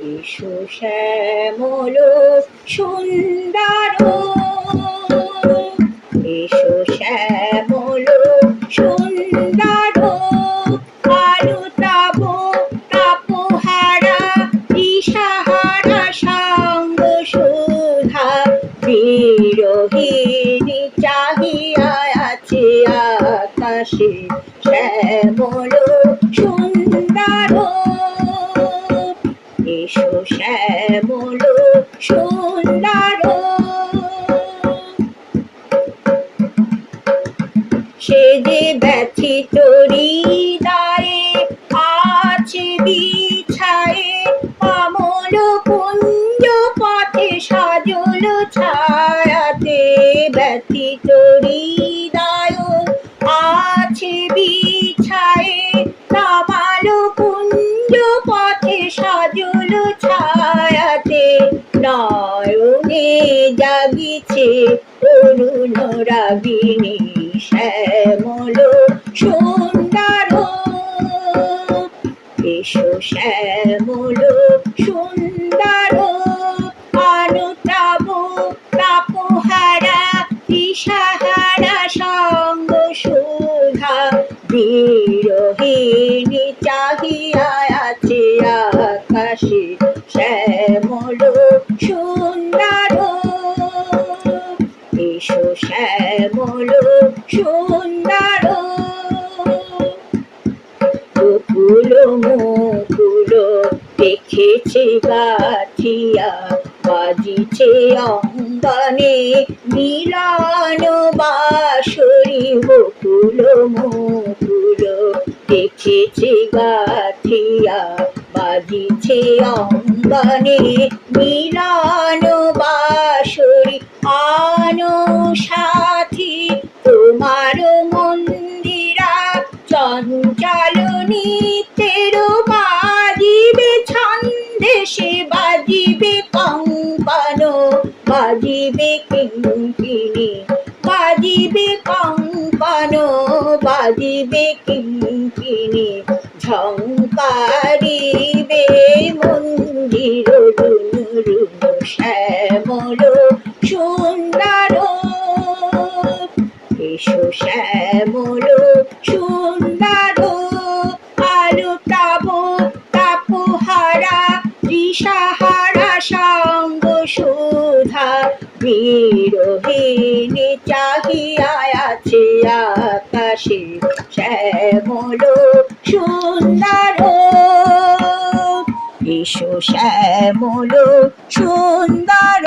এসো শ্যামল সুন্দর। এসো শ্যামল সুন্দর। আলু তাব তাপহারা দিশাহারা সঙ্গ সুধা। বিরোহিণী চাহিয়া আছে আকাশে শ্যামল শ্যামল সুন্দর এসো শ্যামল সুন্দর অনুতাপ তাপহারা দিশাহারা সঙ্গ সুধা বিরোহিণী চাহিয়া আছে আকাশে শ্যামল সুন্দর। এসো শ্যামল সুন্দর। মুকুল দেখেছে গাঠিয়া বাজিছে অঙ্গনে মিলন বাসরি বকুল মুকুল দেখেছে গাঠিয়া বাজিছে অঙ্গনে মিলন ঝঙ্কারিবে মন্দির শ্যামল সুন্দর। এসো শ্যামল সুন্দর। আলু তাব তাপহারা দিশাহারা সঙ্গ সুধা। বিরোহিণী চাহিয়া আছে আকাশে শ্যামল সুন্দর। এসো শ্যামল সুন্দর।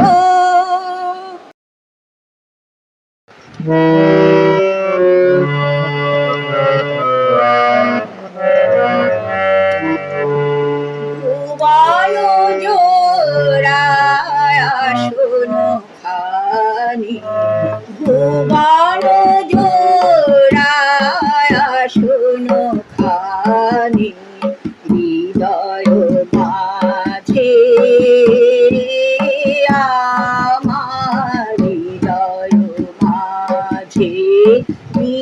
ভুবন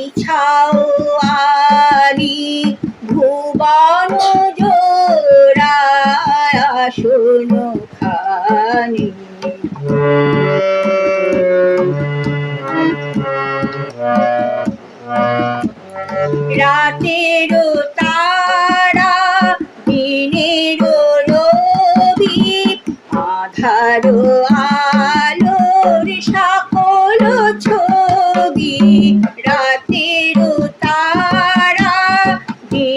বিছাও আনি ভুবন জোড়ায় শোনো খানি রাতের তারা দিনের রবি আধার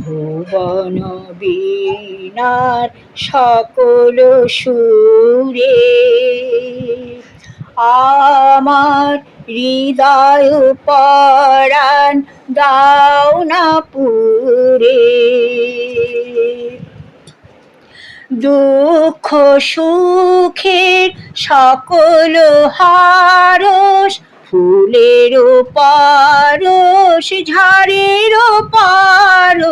ভুবন বীণার সকল সুরে আমার হৃদয় পরাণ দাও না পুরে। দুঃখ, সুখের সকল হারস, ফুলের পারস, ঝাড়ের পারস।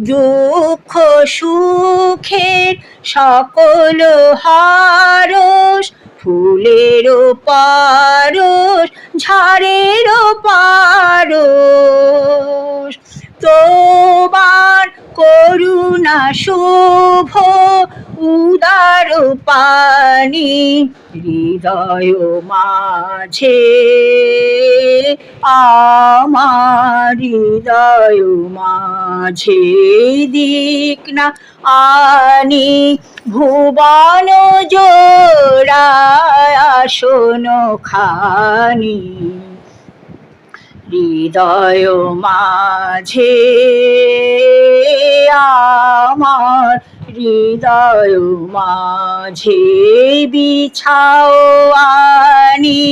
দুঃখ, সুখের সকল হারস, ফুলের পারস, ঝাড়ের পারস। তোমার করুণা শুভ, উদার পানি হৃদয় মাঝে। আমার হৃদয় মাঝে দিক না আনি, ভুবন জোড়া আসন খানি। হৃদয় মাঝে আমার হৃদয় মাঝে বিছাও আনি,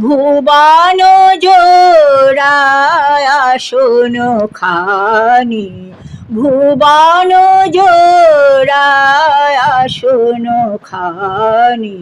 ভুবন জোড়া আসন খানি, ভুবন জোড়া আসন খানি।